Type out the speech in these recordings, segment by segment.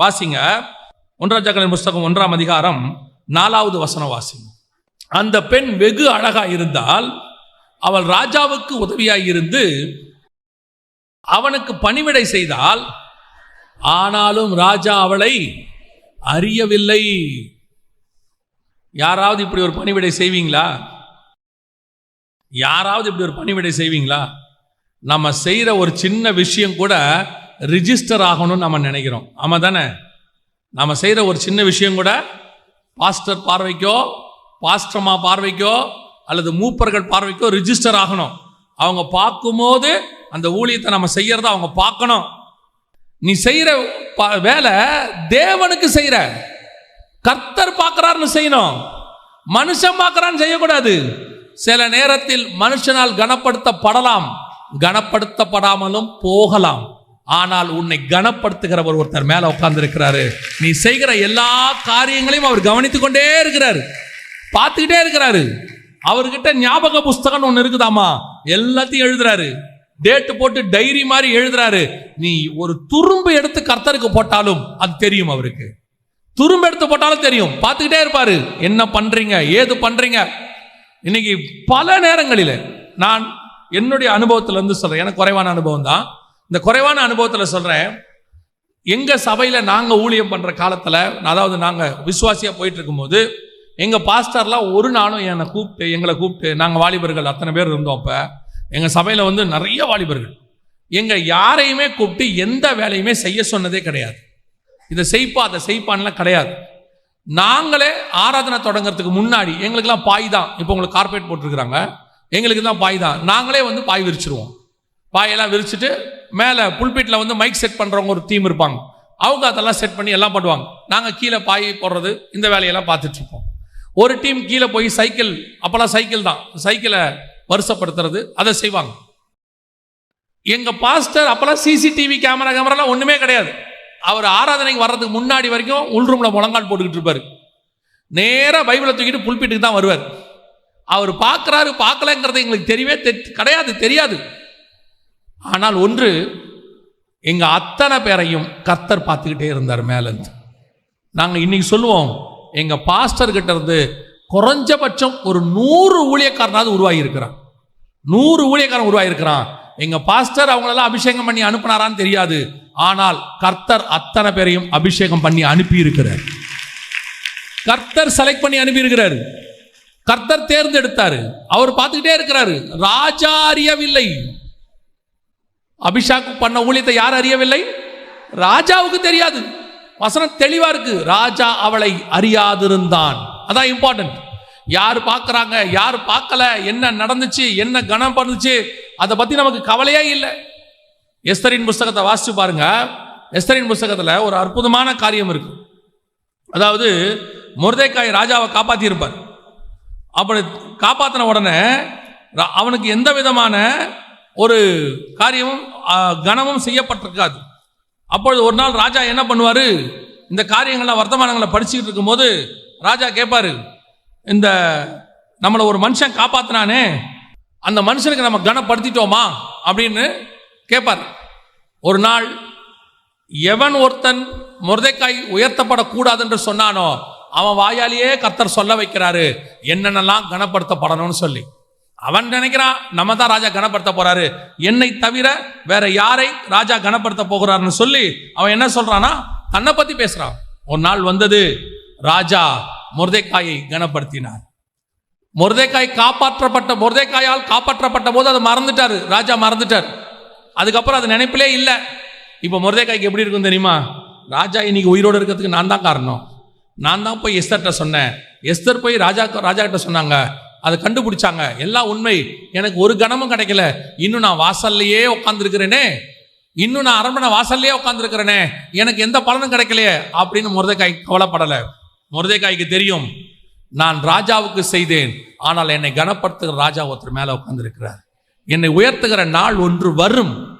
வாசிங்க. ஒன்றாஜாக்களின் புஸ்தகம் ஒன்றாம் அதிகாரம் நாலாவது வசனம் வாசிங்க. அந்த பெண் வெகு அழகா இருந்தால் அவள் ராஜாவுக்கு உதவியாய் இருந்து அவனுக்கு பணிவிடை செய்தால் ஆனாலும் ராஜா அவளை அறியவில்லை. யாராவது இப்படி ஒரு பணிவிடை செய்வீங்களா? யாராவது இப்படி ஒரு பணிவிடை செய்வீங்களா? நம்ம செய்கிற ஒரு சின்ன விஷயம் கூட ரிஜிஸ்டர் ஆகணும்னு நம்ம நினைக்கிறோம். ஆமாம் தானே? நம்ம செய்கிற ஒரு சின்ன விஷயம் கூட பாஸ்டர் பார்வைக்கோ பாஸ்டர்மா பார்வைக்கோ அல்லது மூப்பர்கள் பார்வைக்கோ ரிஜிஸ்டர் ஆகணும். அவங்க பார்க்கும்போது அந்த ஊழியத்தை நம்ம செய்யறத அவங்க பார்க்கணும். நீ செய்கிற ப- வேலை தேவனுக்கு செய்கிற கர்த்தர் பார்க்குறாருன்னு செய்யணும். மனுஷன் பார்க்குறான்னு செய்யக்கூடாது. சில நேரத்தில் மனுஷனால் கனப்படுத்தப்படலாம். கனப்படுத்தப்படாமலும் போகலாம். ஆனால் உன்னை கனப்படுத்துகிறவர் ஒருத்தர் மேல உட்கார்ந்துருக்கிறாரு. நீ செய்கிற எல்லா காரியங்களையும் அவர் கவனித்துக் கொண்டே இருக்கிறாரு. பார்த்துக்கிட்டே இருக்கிறாரு. அவர்கிட்ட ஞாபக புஸ்தகம் ஒன்று இருக்குதாமா எல்லாத்தையும் எழுதுறாரு. டேட்டு போட்டு டைரி மாதிரி எழுதுறாரு. நீ ஒரு துரும்பு எடுத்து கர்த்தருக்கு போட்டாலும் அது தெரியும் அவருக்கு. துரும்பு எடுத்து போட்டாலும் தெரியும். பார்த்துக்கிட்டே இருப்பாரு. என்ன பண்றீங்க? ஏது பண்றீங்க? இன்னைக்கு பல நேரங்களில் நான் என்னுடைய அனுபவத்திலிருந்து சொல்றேன். எனக்கு குறைவான அனுபவம் தான் இந்த குறைவான அனுபவத்தில் சொல்கிறேன் எங்கள் சபையில் நாங்கள் ஊழியம் பண்ணுற காலத்தில் அதாவது நாங்கள் விசுவாசியாக போயிட்டு இருக்கும்போது பாஸ்டர்லாம் ஒரு நாளும் என்னை கூப்பிட்டு எங்களை கூப்பிட்டு நாங்கள் வாலிபர்கள் அத்தனை பேர் இருந்தோம் அப்போ. எங்கள் சபையில் வந்து நிறைய வாலிபர்கள். எங்கள் யாரையுமே கூப்பிட்டு எந்த வேலையுமே செய்ய சொன்னதே கிடையாது. இதை செய்ப்பா அதை செய்ப்பான்லாம் கிடையாது. நாங்களே ஆராதனை தொடங்குறதுக்கு முன்னாடி எங்களுக்கெல்லாம் பாய் தான். இப்போ உங்களுக்கு கார்பரேட் போட்டிருக்கிறாங்க. எங்களுக்கு தான் பாய் தான். நாங்களே வந்து பாய் விரிச்சிருவோம். பாயெல்லாம் விரிச்சிட்டு மேலே புல்பீட்டில் வந்து மைக் செட் பண்ணுறவங்க ஒரு டீம் இருப்பாங்க. அவங்க அதெல்லாம் செட் பண்ணி எல்லாம் பண்ணுவாங்க. நாங்கள் கீழே பாய் போடுறது இந்த வேலையெல்லாம் பார்த்துட்ருப்போம் ஒரு டீம் கீழே போய் சைக்கிள் அப்போல்லாம் சைக்கிள் தான். சைக்கிளை வருஷப்படுத்துறது அதை செய்வாங்க. எங்கள் பாஸ்டர் அப்போல்லாம் சிசிடிவி கேமரா கேமராலாம் ஒன்றுமே கிடையாது. அவர் ஆராதனைக்கு வர்றதுக்கு முன்னாடி வரைக்கும் உள் ரூமில் முழங்கால் போட்டுக்கிட்டு இருப்பார். நேராக பைபிளை தூக்கிட்டு புல்பிட்டுக்கு தான் வருவார். அவர் பார்க்குறாரு பார்க்கலங்கிறது எங்களுக்கு தெரியவே தெ- கிடையாது தெரியாது. ஆனால் ஒன்று எங்கள் அத்தனை பேரையும் கர்த்தர் பார்த்துக்கிட்டே இருந்தார் மேலேருந்து நாங்கள் இன்னைக்கு சொல்லுவோம் எங்கள் பாஸ்டர்கிட்ட இருந்து குறைஞ்சபட்சம் ஒரு நூறு ஊழியக்காரனாவது உருவாகி இருக்கிறான் நூறு ஊழியக்காரன் உருவாயிருக்கிறான் எங்கள் பாஸ்டர் அவங்களெல்லாம் அபிஷேகம் பண்ணி அனுப்புனாரான்னு தெரியாது. ஆனால் கர்த்தர் அத்தனை பேரையும் அபிஷேகம் பண்ணி அனுப்பி இருக்கிறார் கர்த்தர் செலக்ட் பண்ணி அனுப்பி இருக்கிறாரு கர்த்தர் தேர்ந்தெடுத்தார். அவர் பார்த்துக்கிட்டே இருக்கிறாரு. ராஜா அறியவில்லை அபிஷேக் பண்ண ஊழியத்தை யார் அறியவில்லை? ராஜாவுக்கு தெரியாது. வசனம் தெளிவா இருக்கு. ராஜா அவளை அறியாதிருந்தான். அதான் இம்பார்ட்டன்ட் யார் பார்க்குறாங்க? யார் பார்க்கல? என்ன நடந்துச்சு? என்ன கணம் பண்ணுச்சு? அதை பற்றி நமக்கு கவலையே இல்லை. எஸ்தரின் புஸ்தகத்தை வாசிச்சு பாருங்க. எஸ்தரின் புஸ்தகத்தில் ஒரு அற்புதமான காரியம் இருக்கு. அதாவது முருதைக்காய் ராஜாவை காப்பாற்றியிருப்பார் அப்படி காப்பாற்றின உடனே அவனுக்கு எந்த விதமான ஒரு காரியமும் கனமும் செய்யப்பட்டிருக்காது. அப்பொழுது ஒரு நாள் ராஜா என்ன பண்ணுவார்? இந்த காரியங்கள்லாம் வர்த்தமானங்களை படிச்சுக்கிட்டு இருக்கும்போது ராஜா கேட்பார் இந்த நம்மளை ஒரு மனுஷன் காப்பாத்தினானே அந்த மனுஷனுக்கு நம்ம கனப்படுத்திட்டோமா? அப்படின்னு கேட்பார். ஒரு நாள் எவன் ஒருத்தன் முருதைக்காய் உயர்த்தப்படக்கூடாது என்று சொன்னானோ அவன் வாயாலேயே கர்த்தர் சொல்ல வைக்கிறாரு என்னென்னலாம் கனப்படுத்தப்படணும்னு சொல்லி. அவன் நினைக்கிறான் நம்ம தான் ராஜா கனப்படுத்த போறாரு. என்னை தவிர வேற யாரை ராஜா கனப்படுத்த போகிறாருன்னு சொல்லி அவன் என்ன சொல்றானா தன்னை பத்தி பேசுறான். ஒரு நாள் வந்தது ராஜா முருதைக்காயை கனப்படுத்தினார். முருதைக்காய் காப்பாற்றப்பட்ட முருதைக்காயால் காப்பாற்றப்பட்ட போது அதை மறந்துட்டாரு ராஜா மறந்துட்டார். அதுக்கப்புறம் அது நினைப்பிலே இல்லை. இப்போ முருதைக்காய்க்கு எப்படி இருக்கும் தெரியுமா? ராஜா இன்னைக்கு உயிரோடு இருக்கிறதுக்கு நான் தான் காரணம். நான் தான் போய் எஸ்தர்கிட்ட சொன்னேன். எஸ்தர் போய் ராஜா ராஜா கிட்ட சொன்னாங்க அதை கண்டுபிடிச்சாங்க. எல்லாம் உண்மை. எனக்கு ஒரு கணமும் கிடைக்கல. இன்னும் நான் வாசல்லையே உட்காந்துருக்கிறேனே இன்னும் நான் அரண்மனை வாசல்லையே உட்காந்துருக்கிறேனே எனக்கு எந்த பலனும் கிடைக்கலையே அப்படின்னு முருதைக்காய் கவலைப்படலை. முருதைக்காய்க்கு தெரியும் நான் ராஜாவுக்கு செய்தேன். ஆனால் என்னை கனப்படுத்துகிற ராஜா ஒருத்தர் மேலே உட்காந்துருக்கிறார் என்னை உயர்த்துகிற நாள் ஒன்று வரும்.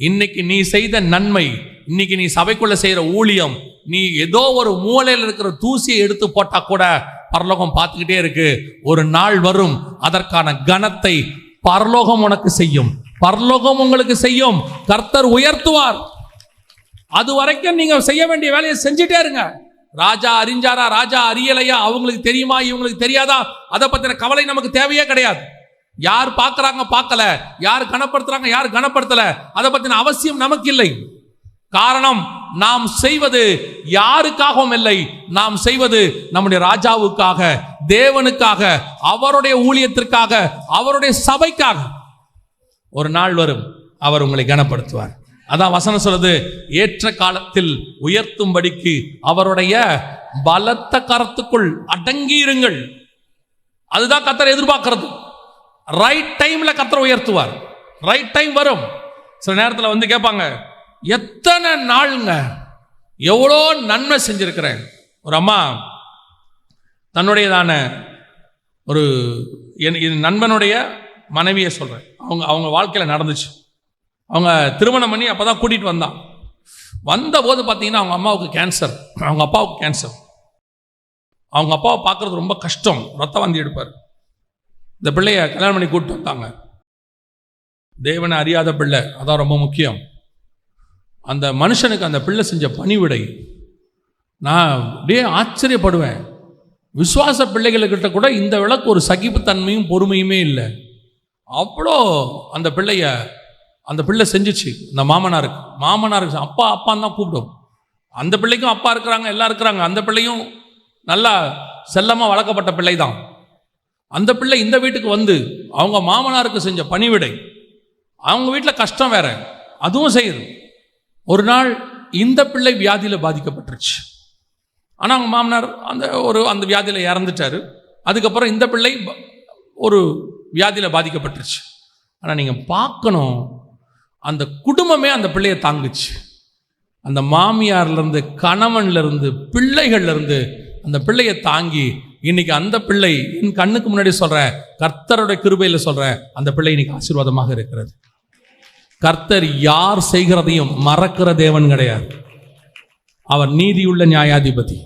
இன்னைக்கு நீ செய்த நன்மை இன்னைக்கு நீ சபைக்குள்ள செய்கிற ஊழியம் நீ ஏதோ ஒரு மூலையில் இருக்கிற தூசியை எடுத்து போட்டா கூட பரலோகம் பார்த்துக்கிட்டே இருக்கு. ஒரு நாள் வரும் அதற்கான கனத்தை பரலோகம் உனக்கு செய்யும். பரலோகம் உங்களுக்கு செய்யும். கர்த்தர் உயர்த்துவார். அது வரைக்கும் நீங்க செய்ய வேண்டிய வேலையை செஞ்சுட்டே இருங்க. ராஜா அறிஞ்சாரா? ராஜா அறியலையா? அவங்களுக்கு தெரியுமா? இவங்களுக்கு தெரியாதா? அதை பத்தின கவலை நமக்கு தேவையே கிடையாது. யார் பார்க்கறாங்க பார்க்கல? யார் கனப்படுத்துறாங்க? யார் கனப்படுத்தல? அதை பத்தின அவசியம் நமக்கு இல்லை. காரணம் நாம் செய்வது யாருக்காகவும் இல்லை. நாம் செய்வது நம்முடைய ராஜாவுக்காக தேவனுக்காக அவருடைய ஊழியத்திற்காக அவருடைய சபைக்காக. ஒரு நாள் வரும் அவர் உங்களை கனப்படுத்துவார். அதான் வசனம் சொல்றது ஏற்ற காலத்தில் உயர்த்தும்படிக்கு அவருடைய பலத்த கரத்துக்குள் அடங்கியிருங்கள். அதுதான் கத்தரை எதிர்பார்க்கிறது. ரைட் டைம்ல கத்தரை உயர்த்துவார். ரைட் டைம் வரும். சில நேரத்தில் வந்து கேட்பாங்க எத்தனை நாளுங்க எவ்வளோ நன்மை செஞ்சிருக்கிறேன். ஒரு அம்மா தன்னுடையதான ஒரு என் என் நண்பனுடைய மனைவியை சொல்கிறேன் அவங்க அவங்க வாழ்க்கையில் நடந்துச்சு. அவங்க திருமணம் பண்ணி அப்போ தான் கூட்டிகிட்டு வந்தான். வந்தபோது பார்த்தீங்கன்னா அவங்க அம்மாவுக்கு கேன்சர் அவங்க அப்பாவுக்கு கேன்சர் அவங்க அப்பாவை பார்க்குறது ரொம்ப கஷ்டம். ரத்த வாந்தி எடுப்பார். இந்த பிள்ளைய கல்யாணம் பண்ணி கூப்பிட்டு வந்தாங்க தேவனை அறியாத பிள்ளை. அதான் ரொம்ப முக்கியம். அந்த மனுஷனுக்கு அந்த பிள்ளை செஞ்ச பணிவிடை. நான் அப்படியே ஆச்சரியப்படுவேன். விசுவாச பிள்ளைகளுக்கிட்ட கூட இந்த விளக்கு ஒரு சகிப்புத்தன்மையும் பொறுமையுமே இல்லை. அவ்வளோ அந்த பிள்ளைய அந்த பிள்ளை செஞ்சுச்சு. இந்த மாமனாருக்கு. மாமனாருக்கு அப்பா அப்பான்னு தான் கூப்பிடும் அந்த பிள்ளைக்கும் அப்பா இருக்கிறாங்க எல்லாம் இருக்கிறாங்க. அந்த பிள்ளையும் நல்லா செல்லமாக வளர்க்கப்பட்ட பிள்ளை தான். அந்த பிள்ளை இந்த வீட்டுக்கு வந்து அவங்க மாமனாருக்கு செஞ்ச பணிவிடை. அவங்க வீட்டில் கஷ்டம் வேற. அதுவும் செய்யுது. ஒரு நாள் இந்த பிள்ளை வியாதியில் பாதிக்கப்பட்டுருச்சு. ஆனால் அவங்க மாமனார் அந்த ஒரு அந்த வியாதியில் இறந்துட்டாரு. அதுக்கப்புறம் இந்த பிள்ளை ஒரு வியாதியில் பாதிக்கப்பட்டுருச்சு. ஆனால் நீங்கள் பார்க்கணும் அந்த குடும்பமே அந்த பிள்ளையை தாங்குச்சு. அந்த மாமியார்லேருந்து கணவன்லேருந்து பிள்ளைகள்லேருந்து அந்த பிள்ளையை தாங்கி இன்னைக்கு அந்த பிள்ளை என் கண்ணுக்கு முன்னாடி சொல்கிறேன் கர்த்தருடைய கிருபையில் சொல்கிறேன் அந்த பிள்ளை இன்னைக்கு ஆசீர்வாதமாக இருக்கிறது. கர்த்தர் யார் செய்கிறதையும் மறக்கிற தேவன் கிடையாது. அவர் நீதியுள்ள நியாயாதிபதி.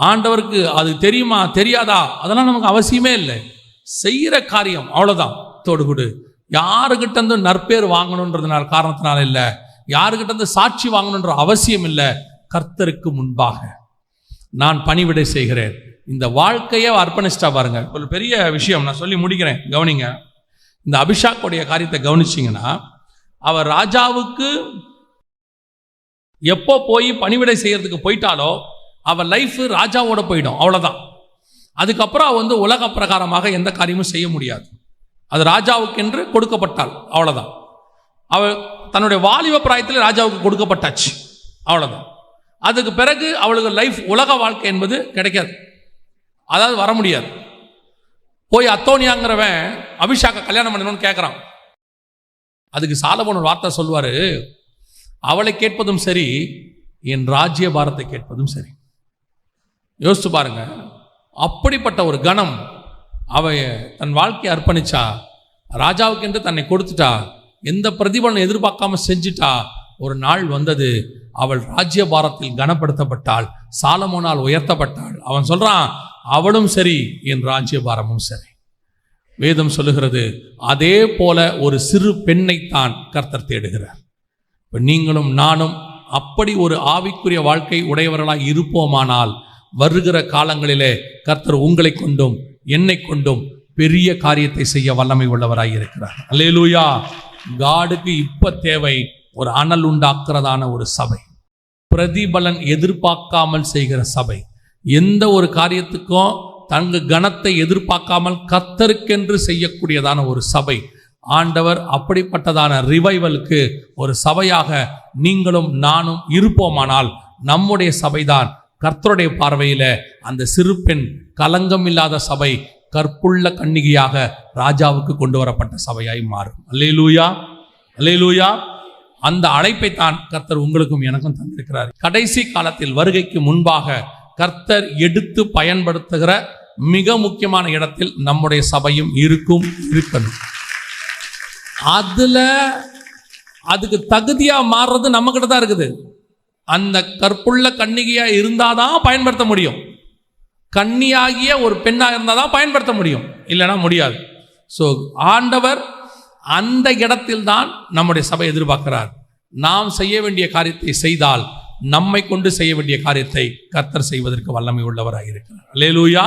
ஆண்டவருக்கு அது தெரியுமா தெரியாதா? அதெல்லாம் நமக்கு அவசியமே இல்லை. செய்கிற காரியம் அவ்வளோதான் தொடுகுடு யாருக்கிட்ட இருந்து நற்பேர் வாங்கணுன்றதுனால காரணத்தினால இல்லை. யாருக்கிட்ட இருந்து சாட்சி வாங்கணுன்ற அவசியம் இல்லை. கர்த்தருக்கு முன்பாக நான் பணிவிடை செய்கிறேன். இந்த வாழ்க்கையை அர்ப்பணிச்சிட்டா பாருங்க. ஒரு பெரிய விஷயம் நான் சொல்லி முடிக்கிறேன். கவனிங்க. இந்த அபிஷாக்குடைய காரியத்தை கவனிச்சிங்கன்னா அவர் ராஜாவுக்கு எப்போ போய் பணிவிடை செய்யறதுக்கு போயிட்டாலோ அவள் லைஃப் ராஜாவோட போயிடும் அவ்வளோதான் அதுக்கப்புறம் வந்து உலக பிரகாரமாக எந்த காரியமும் செய்ய முடியாது. அது ராஜாவுக்கென்று கொடுக்கப்பட்டாள் அவ்வளோதான் அவள் தன்னுடைய வாலிப பிராயத்தில் ராஜாவுக்கு கொடுக்கப்பட்டாச்சு அவ்வளோதான் அதுக்கு பிறகு அவளுக்கு லைஃப் உலக வாழ்க்கை என்பது கிடைக்காது. அதாவது வர முடியாது. போய் அத்தோனியாங்கிறவன் அபிஷாக்கை கல்யாணம் பண்ணணும்னு கேட்குறான் அதுக்கு சாலமோன் வார்த்தை சொல்வார் அவளை கேட்பதும் சரி என் ராஜ்ய பாரத்தை கேட்பதும் சரி. யோசித்து பாருங்க அப்படிப்பட்ட ஒரு கணம் அவ தன் வாழ்க்கையை அர்ப்பணிச்சா ராஜாவுக்கு என்று தன்னை கொடுத்துட்டா எந்த பிரதிபலனை எதிர்பார்க்காம செஞ்சிட்டா ஒரு நாள் வந்தது அவள் ராஜ்ய பாரத்தில் கனப்படுத்தப்பட்டாள் சாலமோனால் உயர்த்தப்பட்டாள். அவன் சொல்றான் அவளும் சரி என் ராஜ்ய பாரமும் சரி. வேதம் சொல்லுகிறது அதே போல ஒரு சிறு பெண்ணைத்தான் கர்த்தர் தேடுகிறார். இப்போ நீங்களும் நானும் அப்படி ஒரு ஆவிக்குரிய வாழ்க்கை உடையவர்களாக இருப்போமானால் வருகிற காலங்களிலே கர்த்தர் உங்களை கொண்டும் என்னை கொண்டும் பெரிய காரியத்தை செய்ய வல்லமை உள்ளவராக இருக்கிறார். அல்லேலூயா! காடுக்கு இப்ப தேவை ஒரு அனல் உண்டாக்குறதான ஒரு சபை. பிரதிபலன் எதிர்பார்க்காமல் செய்கிற சபை. எந்த ஒரு காரியத்துக்கும் தங்க கணத்தை எதிர்பார்க்காமல் கத்தருக்கென்று செய்யக்கூடியதான ஒரு சபை. ஆண்டவர் அப்படிப்பட்டதான ரிவைவலுக்கு ஒரு சபையாக நீங்களும் நானும் இருப்போமானால் நம்முடைய சபைதான். கர்த்தருடைய பார்வையில அந்த சிறு பெண் கலங்கம் இல்லாத சபை கற்புள்ள கன்னிகையாக ராஜாவுக்கு கொண்டு வரப்பட்ட சபையாய் மாறும். அல்லே லூயா அல்லே லூயா அந்த அழைப்பை தான் கர்த்தர் உங்களுக்கும் எனக்கும் தந்திருக்கிறார். கடைசி காலத்தில் வருகைக்கு முன்பாக கர்த்தர் எடுத்து பயன்படுத்துகிற மிக முக்கியமான இடத்தில் நம்முடைய சபையும் இருக்கும் இருக்கணும் அதுல அதுக்கு தகுதியா மாறுறது நம்ம கிட்ட தான் இருக்குது. அந்த கற்புள்ள கன்னிகையா இருந்தாதான் பயன்படுத்த முடியும். கன்னியாகிய ஒரு பெண்ணா இருந்தாதான் பயன்படுத்த முடியும். இல்லைன்னா முடியாது. ஸோ ஆண்டவர் அந்த இடத்தில் தான் நம்முடைய சபை எதிர்பார்க்கிறார். நாம் செய்ய வேண்டிய காரியத்தை செய்தால் நம்மை கொண்டு செய்ய வேண்டிய காரியத்தை கர்த்தர் செய்வதற்கு வல்லமை உள்ளவராக இருக்கிறார் லேலூயா